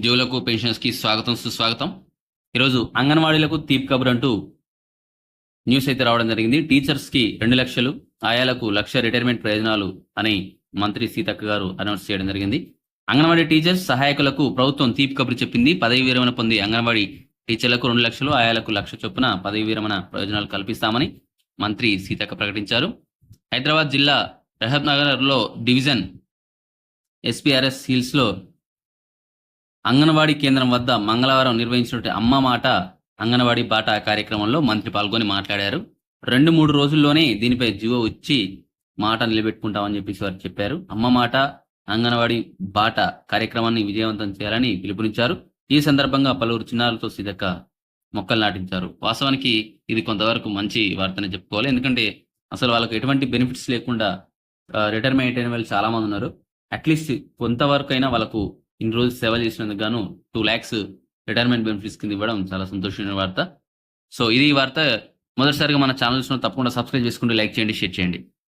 ఉద్యోగులకు పెన్షన్స్కి స్వాగతం సుస్వాగతం. ఈరోజు అంగన్వాడీలకు తీప్ కబుర్ అంటూ న్యూస్ అయితే రావడం జరిగింది. టీచర్స్కి రెండు లక్షలు ఆయాలకు లక్ష రిటైర్మెంట్ ప్రయోజనాలు అని మంత్రి సీతక్క గారు అనౌన్స్ చేయడం జరిగింది. అంగన్వాడీ టీచర్స్ సహాయకులకు ప్రభుత్వం తీప్ కబురు చెప్పింది. పదవి విరమణ పొంది అంగన్వాడీ టీచర్లకు రెండు లక్షలు ఆయాలకు లక్ష చొప్పున పదవి విరమణ ప్రయోజనాలు కల్పిస్తామని మంత్రి సీతక్క ప్రకటించారు. హైదరాబాద్ జిల్లా రహబ్ నగర్లో డివిజన్ ఎస్పీఆర్ఎస్ హిల్స్లో అంగన్వాడీ కేంద్రం వద్ద మంగళవారం నిర్వహించినటువంటి అమ్మ మాట అంగన్వాడీ బాట కార్యక్రమంలో మంత్రి పాల్గొని మాట్లాడారు. రెండు మూడు రోజుల్లోనే దీనిపై జీవో ఇచ్చి మాట నిలబెట్టుకుంటామని చెప్పేసి వారు చెప్పారు. అమ్మ మాట అంగన్వాడీ బాట కార్యక్రమాన్ని విజయవంతం చేయాలని పిలుపునిచ్చారు. ఈ సందర్భంగా పలువురు చిన్నారులతో సీతక్క మొక్కలు నాటించారు. వాస్తవానికి ఇది కొంతవరకు మంచి వార్తనే చెప్పుకోవాలి. ఎందుకంటే అసలు వాళ్ళకి ఎటువంటి బెనిఫిట్స్ లేకుండా రిటైర్మెంట్ అయిన వాళ్ళు చాలామంది ఉన్నారు. అట్లీస్ట్ కొంతవరకు అయినా వాళ్ళకు ఇన్ని రోజులు సేవ చేసినందుకు గాను టూ ల్యాక్స్ రిటైర్మెంట్ బెనిఫిట్స్ కింద ఇవ్వడం చాలా సంతోషమైన వార్త. సో ఇది ఈ వార్త మొదటిసారిగా మన ఛానల్స్ తప్పకుండా సబ్స్క్రైబ్ చేసుకుంటూ లైక్ చేయండి షేర్ చేయండి.